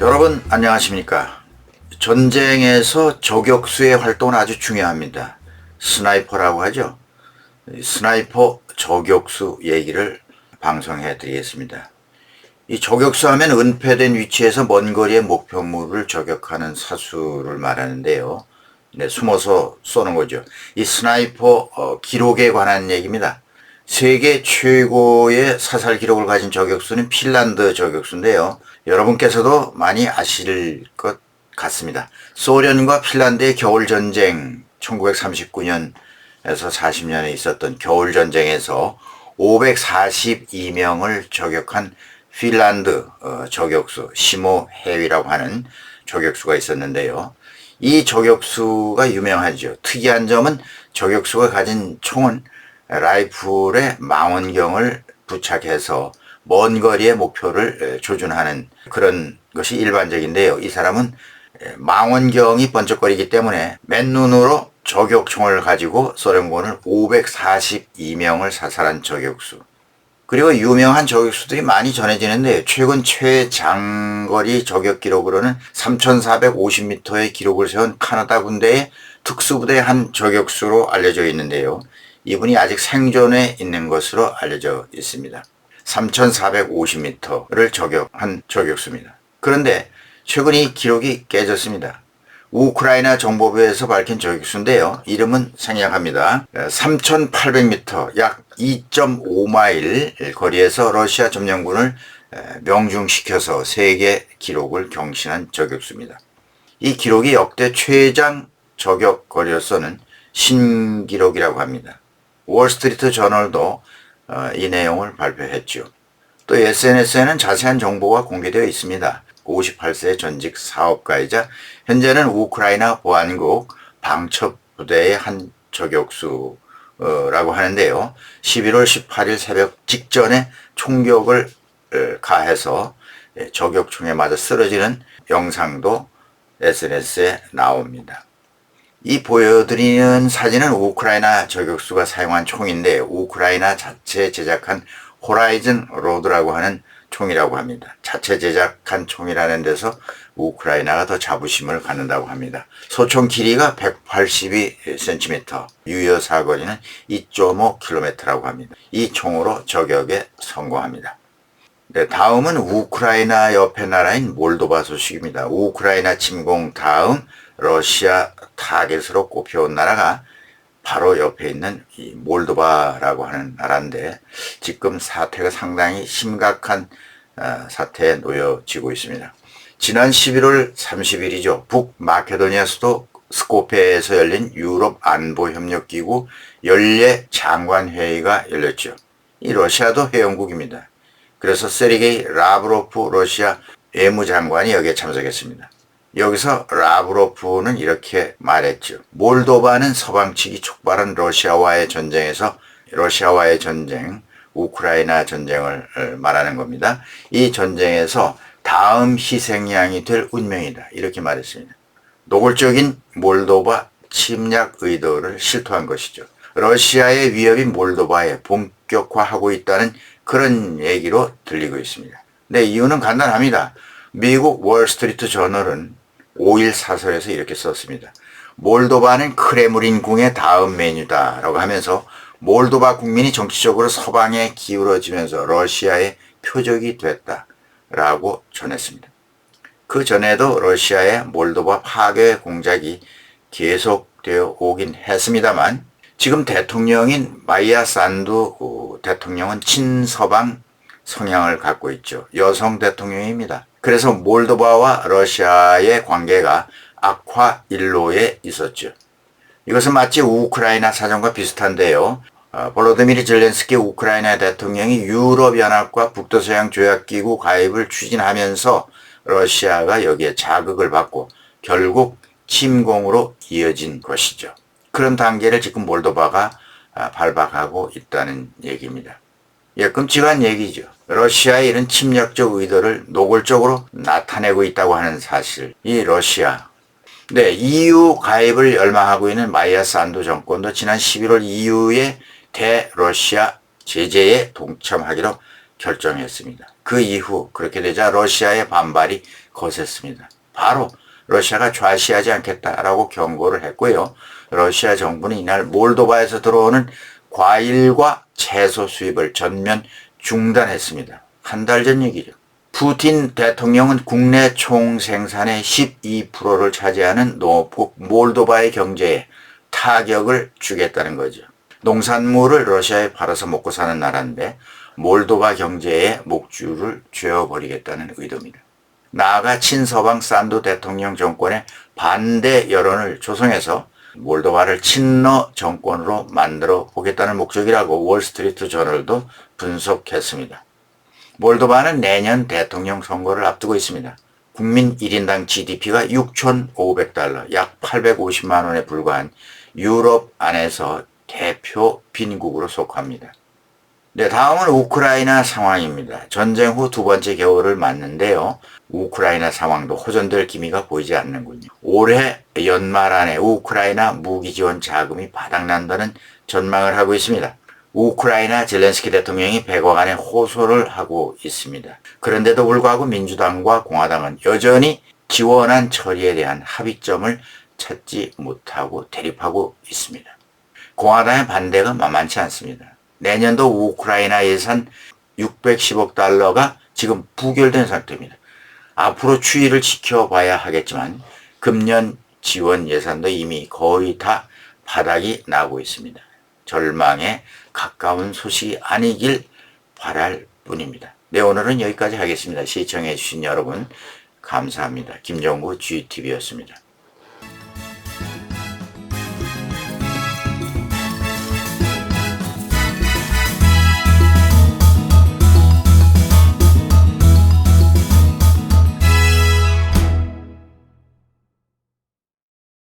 여러분 안녕하십니까? 전쟁에서 저격수의 활동은 아주 중요합니다. 스나이퍼라고 하죠. 이 스나이퍼 저격수 얘기를 방송해 드리겠습니다. 이 저격수 하면 은폐된 위치에서 먼 거리의 목표물을 저격하는 사수를 말하는데요. 네, 숨어서 쏘는 거죠. 이 스나이퍼 어, 기록에 관한 얘기입니다. 세계 최고의 사살 기록을 가진 저격수는 핀란드 저격수인데요. 여러분께서도 많이 아실 것 같습니다. 소련과 핀란드의 겨울 전쟁 1939년에서 40년에 있었던 겨울 전쟁에서 542명을 저격한 핀란드 어, 저격수 시모 해위라고 하는 저격수가 있었는데요. 이 저격수가 유명하죠. 특이한 점은 저격수가 가진 총은 라이플에 망원경을 부착해서 먼 거리의 목표를 조준하는 그런 것이 일반적인데요. 이 사람은 망원경이 번쩍거리기 때문에 맨눈으로 저격총을 가지고 소련군을 542명을 사살한 저격수. 그리고 유명한 저격수들이 많이 전해지는데 최근 최장거리 저격 기록으로는 3,450m의 기록을 세운 카나다 군대의 특수부대 한 저격수로 알려져 있는데요. 이분이 아직 생존해 있는 것으로 알려져 있습니다. 3,450m를 저격한 저격수입니다. 그런데 최근 이 기록이 깨졌습니다. 우크라이나 정보부에서 밝힌 저격수인데요. 이름은 생략합니다. 3,800m, 약 2.5마일 거리에서 러시아 점령군을 명중시켜서 세계 기록을 경신한 저격수입니다. 이 기록이 역대 최장 저격 거리로서는 신기록이라고 합니다. 월스트리트 저널도 어, 이 내용을 발표했죠. 또 SNS에는 자세한 정보가 공개되어 있습니다. 58세 전직 사업가이자 현재는 우크라이나 보안국 방첩부대의 한 저격수라고 하는데요. 11월 18일 새벽 직전에 총격을 가해서 저격총에 맞아 쓰러지는 영상도 SNS에 나옵니다. 이 보여드리는 사진은 우크라이나 저격수가 사용한 총인데 우크라이나 자체 제작한 호라이즌 로드라고 하는 총이라고 합니다. 자체 제작한 총이라는 데서 우크라이나가 더 자부심을 갖는다고 합니다. 소총 길이가 182cm, 유효 사거리는 2.5km라고 합니다. 이 총으로 저격에 성공합니다. 네, 다음은 우크라이나 옆에 나라인 몰도바 소식입니다. 우크라이나 침공 다음 러시아 타겟으로 꼽혀온 나라가 바로 옆에 있는 이 몰도바라고 하는 나라인데 지금 사태가 상당히 심각한 어, 사태에 놓여지고 있습니다. 지난 11월 30일이죠. 북마케도니아 수도 스코페에서 열린 유럽 안보협력기구 연례 장관회의가 열렸죠. 이 러시아도 회원국입니다. 그래서 세리게이 라브로프 러시아 외무장관이 여기에 참석했습니다. 여기서 라브로프는 이렇게 말했죠. 몰도바는 서방 측이 촉발한 러시아와의 전쟁에서 러시아와의 전쟁, 우크라이나 전쟁을 말하는 겁니다. 이 전쟁에서 다음 희생양이 될 운명이다. 이렇게 말했습니다. 노골적인 몰도바 침략 의도를 실토한 것이죠. 러시아의 위협이 몰도바에 본격화하고 있다는 그런 얘기로 들리고 있습니다. 네, 이유는 간단합니다. 미국 월스트리트 저널은 5일 사설에서 이렇게 썼습니다. 몰도바는 크레므린궁의 다음 메뉴다라고 하면서 몰도바 국민이 정치적으로 서방에 기울어지면서 러시아의 표적이 됐다라고 전했습니다. 그 전에도 러시아의 몰도바 파괴 공작이 계속되어 오긴 했습니다만 지금 대통령인 마이야 산두 대통령은 친서방 성향을 갖고 있죠. 여성 대통령입니다. 그래서 몰도바와 러시아의 관계가 악화 일로에 있었죠. 이것은 마치 우크라이나 사정과 비슷한데요. 어, 볼로드미르 젤렌스키 우크라이나 대통령이 유럽연합과 북도서양 조약기구 가입을 추진하면서 러시아가 여기에 자극을 받고 결국 침공으로 이어진 것이죠. 그런 단계를 지금 몰도바가 아, 발박하고 있다는 얘기입니다. 예, 끔찍한 얘기죠. 러시아의 이런 침략적 의도를 노골적으로 나타내고 있다고 하는 사실. 이 러시아. 네, EU 가입을 열망하고 있는 마이아 산도 정권도 지난 11월 EU의 대러시아 제재에 동참하기로 결정했습니다. 그 이후 그렇게 되자 러시아의 반발이 거셌습니다. 바로 러시아가 좌시하지 않겠다라고 경고를 했고요. 러시아 정부는 이날 몰도바에서 들어오는 과일과 채소 수입을 전면 중단했습니다. 한 달 전 얘기죠. 푸틴 대통령은 국내 총생산의 12%를 차지하는 노포 몰도바의 경제에 타격을 주겠다는 거죠. 농산물을 러시아에 팔아서 먹고 사는 나라인데 몰도바 경제에 목줄을 쥐어버리겠다는 의도입니다. 나아가 친서방 산도 대통령 정권의 반대 여론을 조성해서 몰도바를 친러 정권으로 만들어 보겠다는 목적이라고 월스트리트 저널도 분석했습니다. 몰도바는 내년 대통령 선거를 앞두고 있습니다. 국민 1인당 GDP가 6,500달러, 약 850만 원에 불과한 유럽 안에서 대표 빈국으로 속합니다. 네, 다음은 우크라이나 상황입니다. 전쟁 후 두 번째 겨울을 맞는데요. 우크라이나 상황도 호전될 기미가 보이지 않는군요. 올해 연말 안에 우크라이나 무기 지원 자금이 바닥난다는 전망을 하고 있습니다. 우크라이나 젤렌스키 대통령이 백악관에 호소를 하고 있습니다. 그런데도 불구하고 민주당과 공화당은 여전히 지원안 처리에 대한 합의점을 찾지 못하고 대립하고 있습니다. 공화당의 반대가 만만치 않습니다. 내년도 우크라이나 예산 610억 달러가 지금 부결된 상태입니다. 앞으로 추이를 지켜봐야 하겠지만 금년 지원 예산도 이미 거의 다 바닥이 나고 있습니다. 절망에 가까운 소식이 아니길 바랄 뿐입니다. 네, 오늘은 여기까지 하겠습니다. 시청해 주신 여러분 감사합니다. 김정구 GTV였습니다.